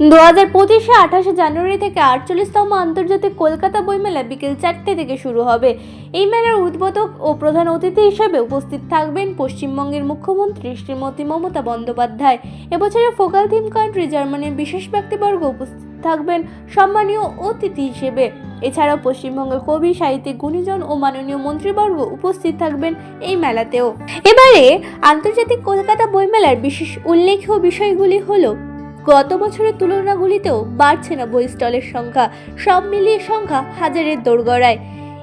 দু হাজার পঁচিশে আঠাশে জানুয়ারি থেকে আটচল্লিশতম আন্তর্জাতিক কলকাতা বইমেলা বিকেল চারটে থেকে শুরু হবে। এই মেলার উদ্বোধক ও প্রধান অতিথি হিসেবে উপস্থিত থাকবেন পশ্চিমবঙ্গের মুখ্যমন্ত্রী শ্রীমতী মমতা বন্দ্যোপাধ্যায়। এবছরের ফোকাল থিম কান্ট্রি জার্মানির বিশেষ ব্যক্তিবর্গ উপস্থিত থাকবেন সম্মানীয় অতিথি হিসেবে। এছাড়াও পশ্চিমবঙ্গের কবি, সাহিত্যিক, গুণীজন ও মাননীয় মন্ত্রীবর্গ উপস্থিত থাকবেন এই মেলাতেও। এবারে আন্তর্জাতিক কলকাতা বইমেলার বিশেষ উল্লেখ্য বিষয়গুলি হলো গত বছরের তুলনাগুলিতেও বাড়ছে না বই স্টলের সংখ্যা। সব মিলিয়ে সংখ্যা হাজারের দোরগড়ায়।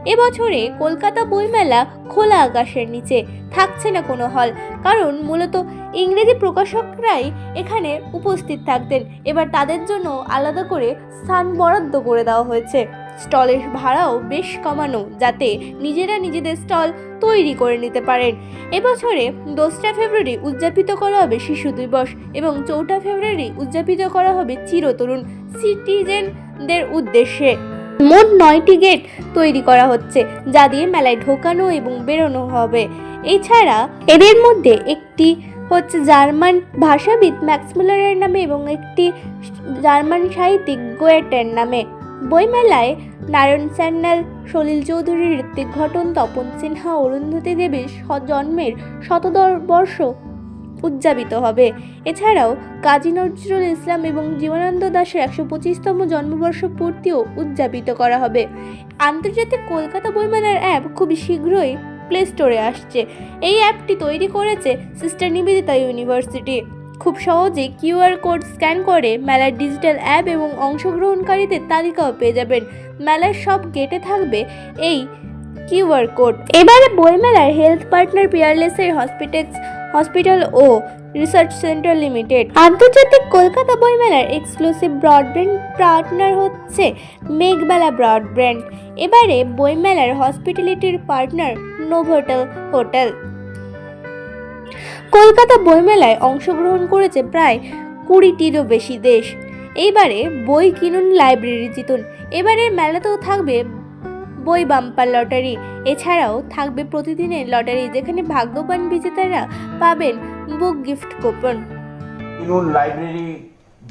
এবছরে কলকাতা বইমেলা খোলা আকাশের নিচে। থাকছে না কোনো হল। কারণ মূলত ইংরেজি প্রকাশকরাই এখানে উপস্থিত থাকতেন। এবার তাদের জন্য আলাদা করে স্থান বরাদ্দ করে দেওয়া হয়েছে। স্টলের ভাড়াও বেশ কমানো যাতে নিজেরা নিজেদের স্টল তৈরি করে নিতে পারেন। এবছরে দোসরা ফেব্রুয়ারি উদযাপিত করা হবে শিশু দিবস এবং চৌঠা ফেব্রুয়ারি উদযাপিত করা হবে চিরতরুণ সিটিজেনদের উদ্দেশ্যে। মোট নয়টি গেট তৈরি করা হচ্ছে, যা দিয়ে মেলায় ঢোকানো এবং বেরোনো হবে। এছাড়া এদের মধ্যে একটি হচ্ছে জার্মান ভাষাবিদ ম্যাক্সমুলারের নামে এবং একটি জার্মান সাহিত্যিক গোয়েটের নামে। বইমেলায় নারায়ণ স্যান্যাল, সলিল চৌধুরী ঋত্বিক ঘটন, তপন সিনহা, অরুন্ধতী দেবীর জন্মের শতবর্ষ উদযাপিত হবে। এছাড়াও কাজী নজরুল ইসলাম এবং জীবনানন্দ দাশের একশো পঁচিশতম জন্মবর্ষ পূর্তিও উদযাপিত করা হবে। আন্তর্জাতিক কলকাতা বইমেলার অ্যাপ খুবই শীঘ্রই প্লে স্টোরে আসছে। এই অ্যাপটি তৈরি করেছে সিস্টার নিবেদিতা ইউনিভার্সিটি। খুব সহজেই কিউআর কোড স্ক্যান করে মেলার ডিজিটাল অ্যাপ এবং অংশগ্রহণকারীদের তালিকাও পেয়ে যাবেন। মেলার সব গেটে থাকবে এই কিউআর কোড। এবারে বইমেলার হেলথ পার্টনার পিয়ারলেসের হসপিটেক্স, হসপিটাল ও রিসার্চ সেন্টার লিমিটেড। আন্তর্জাতিক কলকাতা বইমেলার এক্সক্লুসিভ ব্রডব্যান্ড পার্টনার হচ্ছে মেঘবেলা ব্রডব্যান্ড। এবারে বইমেলার হসপিটালিটির পার্টনার নোভোটেল হোটেল। কলকাতা বইমেলায় অংশগ্রহণ করেছে প্রায় কুড়িটিরও বেশি দেশ। এইবারে বই কিনুন লাইব্রেরি জিতুন। এবারের মেলাতেও থাকবে বই বাম্পার লটারি। এছাড়াও থাকবে প্রতিদিনের লটারি, যেখানে ভাগ্যবান বিজেতারা পাবেন বুক গিফট কুপন। কিনুন লাইব্রেরি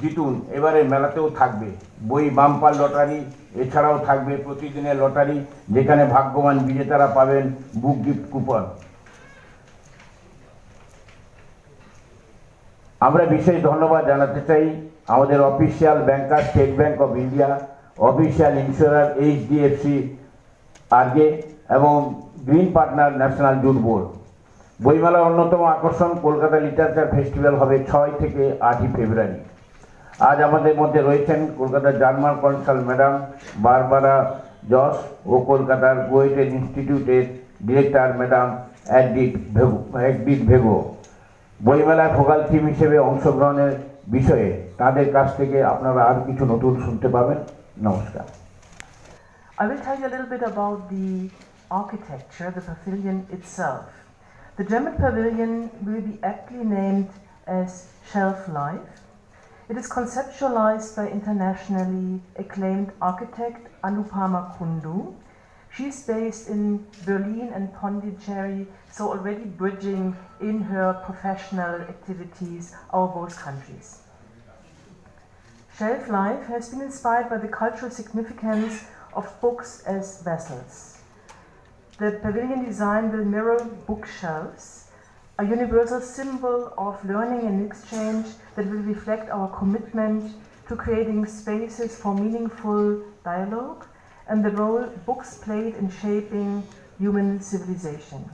জিতুন। এবারে মেলাতেও থাকবে বই বাম্পার লটারি, এছাড়াও থাকবে প্রতিদিনের লটারি, যেখানে ভাগ্যবান বিজেতারা পাবেন বুক গিফট কুপন। আমরা বিশেষ ধন্যবাদ জানাতে চাই আমাদের official banker, State Bank of India, official insurer, HDFC, ERGO এবং green partner National Jute Board. বইমেলার অন্যতম আকর্ষণ কলকাতা লিটারেচার ফেস্টিভ্যাল হবে ছয় থেকে আটই ফেব্রুয়ারি। আজ আমাদের মধ্যে রয়েছেন কলকাতার German consul madam Barbara Joss ও কলকাতার গোয়েটেড ইনস্টিটিউটের ডিরেক্টর ম্যাডাম অ্যাডিট ভেগো অ্যাডিট ভেগো। বইমেলায় ফোকাল থিম হিসেবে অংশগ্রহণের বিষয়ে তাদের কাছ থেকে আপনারা আর কিছু নতুন শুনতে পাবেন নমস্কার I will tell you a little bit about the architecture, the pavilion itself. The German pavilion will be aptly named as Shelf Life. It is conceptualized by internationally acclaimed architect Anupama Kundu. She's based in Berlin and Pondicherry, so already bridging in her professional activities our both countries. Shelf life has been inspired by the cultural significance of books as vessels. The pavilion design will mirror bookshelves, a universal symbol of learning and exchange that will reflect our commitment to creating spaces for meaningful dialogue and the role books played in shaping human civilization.